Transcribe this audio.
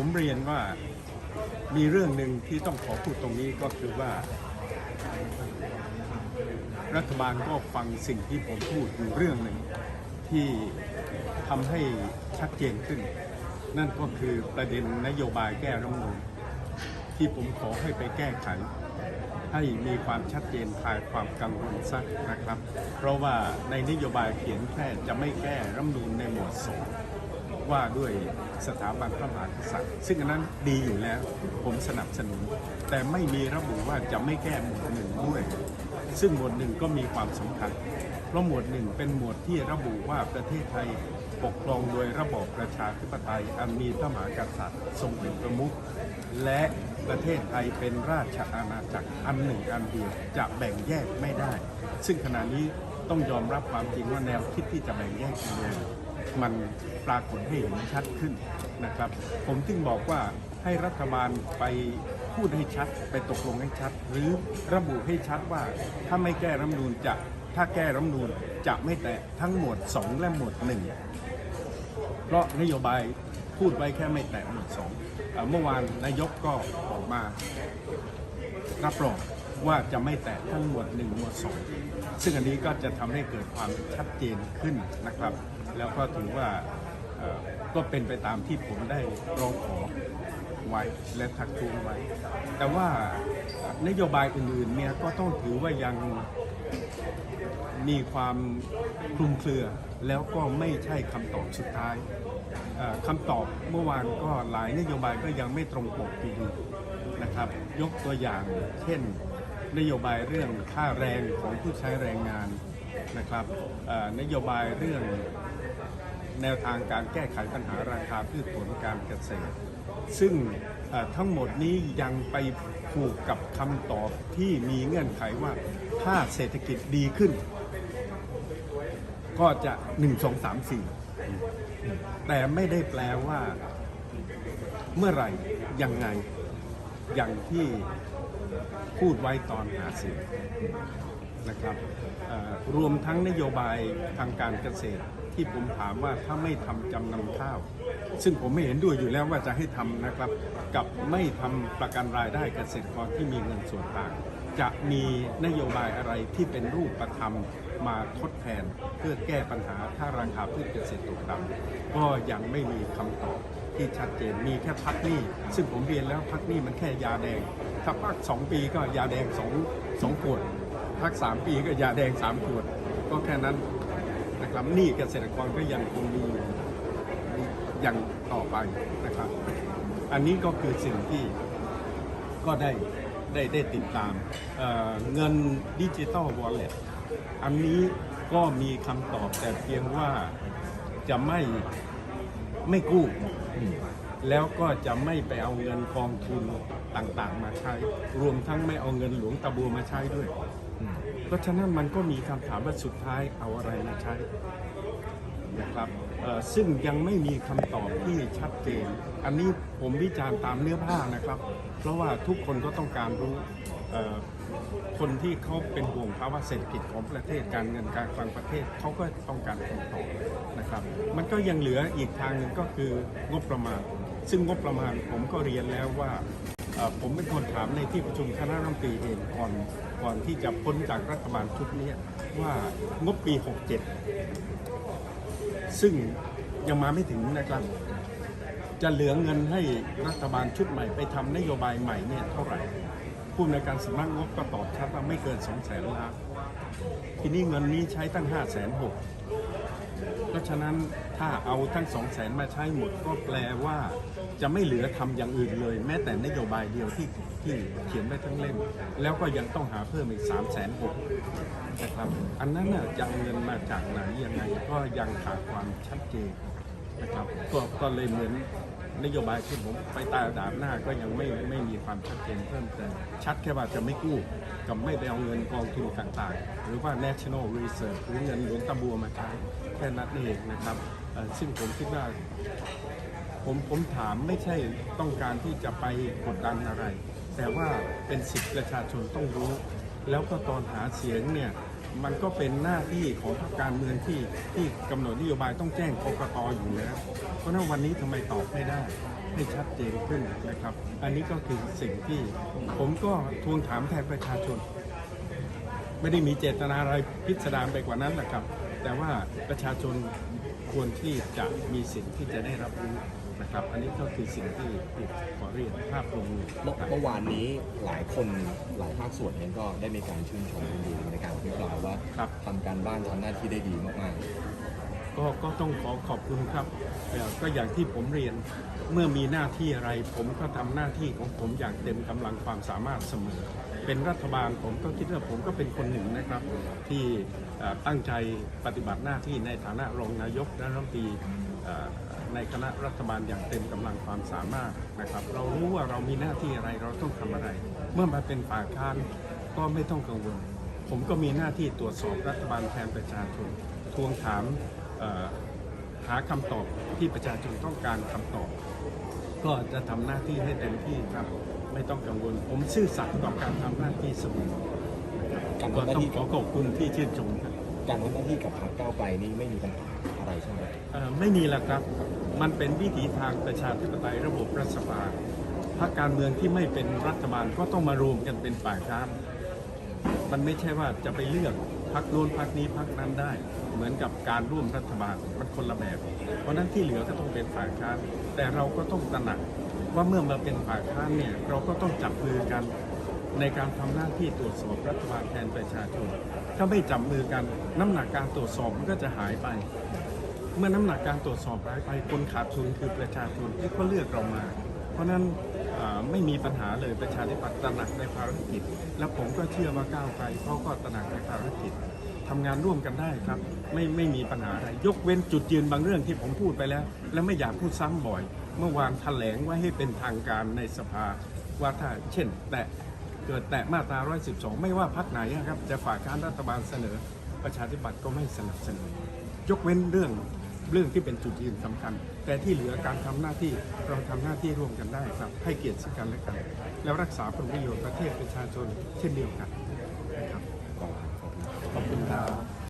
ผมเรียนว่ามีเรื่องหนึ่งที่ต้องขอพูดตรงนี้ก็คือว่า รัฐบาลก็ฟังสิ่งที่ผมพูดอยู่เรื่องหนึ่งที่ทำให้ชัดเจนขึ้น นั่นก็คือประเด็นนโยบายแก้รัฐมนูญที่ผมขอให้ไปแก้ไข ให้มีความชัดเจนคลายความกังวลสักนะครับ เพราะว่าในนโยบายเขียนแค่จะไม่แก้รัฐมนูญในหมวดสอง ว่าด้วยสถาบันพระมหากษัตริย์ ซึ่งอันนั้นดีอยู่แล้วผมสนับสนุน แต่ไม่มีระบุว่าจะไม่แก้หมวดหนึ่งด้วย ซึ่งหมวดหนึ่งก็มีความสำคัญ เพราะหมวดหนึ่งเป็นหมวดที่ระบุว่าประเทศไทยปกครองโดยระบอบประชาธิปไตยอันมีพระมหากษัตริย์ทรงเป็นประมุขและประเทศไทยเป็นราชอาณาจักรอันหนึ่งอันเดียวจะแบ่งแยกไม่ได้ ซึ่งขณะนี้ต้องยอมรับความจริงว่าแนวคิดที่จะแบ่งแยกกันเนี่ย มันปรากฏให้เห็นชัดขึ้นนะครับ ผมจึงบอกว่าให้รัฐบาลไปพูดให้ชัด ไปตกลงให้ชัด หรือระบุให้ชัดว่าถ้าไม่แก้รัฐมนูญจะถ้าแก้รัฐมนูญจะไม่แตะทั้งหมวด 2 และหมวดหนึ่งเพราะนโยบายพูดไว้แค่ไม่แตะหมวดสองเมื่อวานนายกก็ออกมารับรอง ว่าจะไม่แตะทั้งหมวดหนึ่งหมวดสองซึ่งอันนี้ก็จะทำให้เกิดความชัดเจนขึ้นนะครับ แล้วก็ถือว่าก็เป็นไปตามที่ผมได้ร้องขอไว้และทักท้วงไว้ แต่ว่านโยบายอื่นๆเนี่ยก็ต้องถือว่ายังมีความคลุมเครือ แล้วก็ไม่ใช่คำตอบสุดท้ายคำตอบเมื่อวานก็หลายนโยบายก็ยังไม่ตรงปกอยู่ดีนะครับ ยกตัวอย่างเช่น นโยบายเรื่องค่าแรงของผู้ใช้แรงงานนะครับนโยบายเรื่องแนวทางการแก้ไขปัญหาราคาพืชผลการเกษตร ซึ่งทั้งหมดนี้ยังไปผูกกับคำตอบที่มีเงื่อนไขว่าถ้าเศรษฐกิจดีขึ้น ก็จะ 1 2 3 4 แต่ไม่ได้แปลว่าเมื่อไหร่ยังไง อย่างที่พูดไว้ตอนหาเสียงนะครับรวมทั้งนโยบายทางการเกษตรที่ผมถามว่าถ้าไม่ทำจำนำข้าว ซึ่งผมไม่เห็นด้วยอยู่แล้วว่าจะให้ทำนะครับ กับไม่ทำประกันรายได้เกษตรกรที่มีเงินส่วนต่าง จะมีนโยบายอะไรที่เป็นรูปธรรมมาทดแทน เพื่อแก้ปัญหาถ้าราคาพืชเกษตรตกต่ำก็ยังไม่มีคำตอบ ที่ชัดเจนมีแค่พักหนี้ ซึ่งผมเรียนแล้วพักหนี้มันแค่ยาแดง ถ้าพักสองปีก็ยาแดงสองสองขวดพักสามปีก็ยาแดงสามขวด ก็แค่นั้นนะครับหนี้เกษตรกรก็ยังคงมีอย่างต่อไปนะครับ อันนี้ก็คือสิ่งที่ก็ได้ได้ได้ติดตามเเงินดิจิ t a ลวอลเล็ตอันนี้ก็มีคำตอบแต่เพียงว่าจะไม่ไม่กู้ แล้วก็จะไม่ไปเอาเงินกองทุนต่างๆ มาใช้ รวมทั้งไม่เอาเงินหลวงตาบัวมาใช้ด้วย เพราะฉะนั้นมันก็มีคำถามว่าสุดท้ายเอาอะไรมาใช้นะครับเอ่อซึ่งยังไม่มีคำตอบที่ชัดเจน อันนี้ผมวิจารณ์ตามเนื้อผ้านะครับ เพราะว่าทุกคนก็ต้องการรู้เอ่อ คนที่เขาเป็นห่วงภาวะเศรษฐกิจของประเทศการเงินการคลังประเทศเขาก็ต้องการคำตอบนะครับ มันก็ยังเหลืออีกทางหนึ่งก็คืองบประมาณ ซึ่งงบประมาณผมก็เรียนแล้วว่าผมเป็นคนถามในที่ประชุมคณะรัฐมนตรีเองก่อนก่อนที่จะพ้นจากรัฐบาลชุดนี้ว่างบปี 67 ซึ่งยังมาไม่ถึงนะครับ จะเหลือเงินให้รัฐบาลชุดใหม่ไปทำนโยบายใหม่เนี่ยเท่าไหร่ ผู้อำนการสำนักงบก็ตอบชัดว่าไม่เกิน2แสนล้านทีนี้เงินนี้ใช้ตั้ง5 6 0 0 0เพราะฉะนั้นถ้าเอาทั้งสองแสนมาใช้หมดก็แปลว่าจะไม่เหลือทำอย่างอื่นเลย แม้แต่นโยบายเดียวที่ที่เขียนไว้ทั้งเล่ม แล้วก็ยังต้องหาเพิ่มอีก3ามแสนหกนะครับอันนั้นจะเอาเงินมาจากไหนยังไงก็ยังขาดความชัดเจนนะครับก็ก็เลยเหมือน นโยบายที่ผมไปตาดาบหน้าก็ยังไม่ไม่มีความชัดเจนเพิ่มเติมชัดแค่ว่าจะไม่กู้กับไม่ไปเอาเงินกองทุนต่างๆ หรือว่า national reserve หรือเงินหลวงตาบัวมาใช้แค่นั้นเองนะครับซึ่งผมคิดว่าผมผมถามไม่ใช่ต้องการที่จะไปกดดันอะไร แต่ว่าเป็นสิทธิประชาชนต้องรู้ แล้วก็ตอนหาเสียงเนี่ย มันก็เป็นหน้าที่ของพรรคการเมืองที่ที่กำหนดนโยบายต้องแจ้งกกตอยู่แล้ว เพราะนั้นวันนี้ทำไมตอบไม่ได้ ให้ชัดเจนขึ้นนะครับ อันนี้ก็คือสิ่งที่ผมก็ทวงถามแทนประชาชน ไม่ได้มีเจตนาอะไรพิสดารไปกว่านั้นนะครับ แต่ว่าประชาชนควรที่จะมีสิ่งที่จะได้รับรู้ นะครับ อันนี้ก็คือสิ่งที่ที่ขอเรียนภาพรวมเมื่อเมื่อวานนี้หลายคนหลายภาคส่วนเนี่ยก็ได้มีการชื่นชมคุณดีในการอภิปรายว่าครับทำการบ้านทำหน้าที่ได้ดีมากก็ก็ต้องขอขอบคุณครับเอ่อก็อย่างที่ผมเรียนเมื่อมีหน้าที่อะไร ผมก็ทำหน้าที่ของผมอย่างเต็มกำลังความสามารถเสมอ เป็นรัฐบาลผมก็คิดว่าผมก็เป็นคนหนึ่งนะครับ ที่เอ่อตั้งใจปฏิบัติหน้าที่ในฐานะรองนายกและรัฐมนตรีเอ่อ ในคณะรัฐบาลอย่างเต็มกำลังความสามารถนะครับ เรารู้ว่าเรามีหน้าที่อะไรเราต้องทำอะไร เมื่อมาเป็นฝ่ายค้านก็ไม่ต้องกังวล ผมก็มีหน้าที่ตรวจสอบรัฐบาลแทนประชาชนทวงถามหาคำตอบที่ประชาชนต้องการคำตอบ ก็จะทำหน้าที่ให้เต็มที่ครับ ไม่ต้องกังวล ผมซื่อสัตย์ต่อการทำหน้าที่เสมอก็ต้องขอขอบคุณที่ชื่นชมครับการทำหน้าที่กับพรรคก้าวไกลนี่ไม่มีปัญหา ไรใช่ไหมเอ่อไม่มีแล้วครับ มันเป็นวิถีทางประชาธิปไตยระบบรัฐสภาพรรคการเมืองที่ไม่เป็นรัฐบาลก็ต้องมารวมกันเป็นฝ่ายค้าน มันไม่ใช่ว่าจะไปเลือกพักโน้นพักนี้พักนั้นได้ เหมือนกับการร่วมรัฐบาลมันคนละแบบ เพราะนั้นที่เหลือก็ต้องเป็นฝ่ายค้าน แต่เราก็ต้องตระหนักว่าเมื่อมาเป็นฝ่ายค้านเนี่ยเราก็ต้องจับมือกันในการทำหน้าที่ตรวจสอบรัฐบาลแทนประชาชน ถ้าไม่จับมือกัน น้ำหนักการตรวจสอบมันก็จะหายไป เมื่อน้ำหนักการตรวจสอบหายไปคนขาดทุนคือประชาชนที่เขาเลือกเรามา เพราะฉะนั้นอ่าไม่มีปัญหาเลยประชาธิปัตย์ตระหนักในภารกิจ และผมก็เชื่อว่าก้าวไกลเขาก็ตระหนักในภารกิจทำงานร่วมกันได้ครับ ไม่ไม่มีปัญหาอะไรยกเว้นจุดยืนบางเรื่องที่ผมพูดไปแล้ว และไม่อยากพูดซ้ำบ่อย เมื่อวานแถลงไว้ให้เป็นทางการในสภาว่าถ้าเช่น แตะเกิดแตะมาตรา 112 ไม่ว่าพักไหนนะครับจะฝ่ายค้านรัฐบาลเสนอ ประชาธิปัตย์ก็ไม่สนับสนุน ยกเว้นเรื่อง เรื่องที่เป็นจุดยืนสำคัญ แต่ที่เหลือการทำหน้าที่เราทำหน้าที่ร่วมกันได้ครับ ให้เกียรติซึ่งกันและกัน แล้วรักษาผลประโยชน์ประเทศประชาชนเช่นเดียวกัน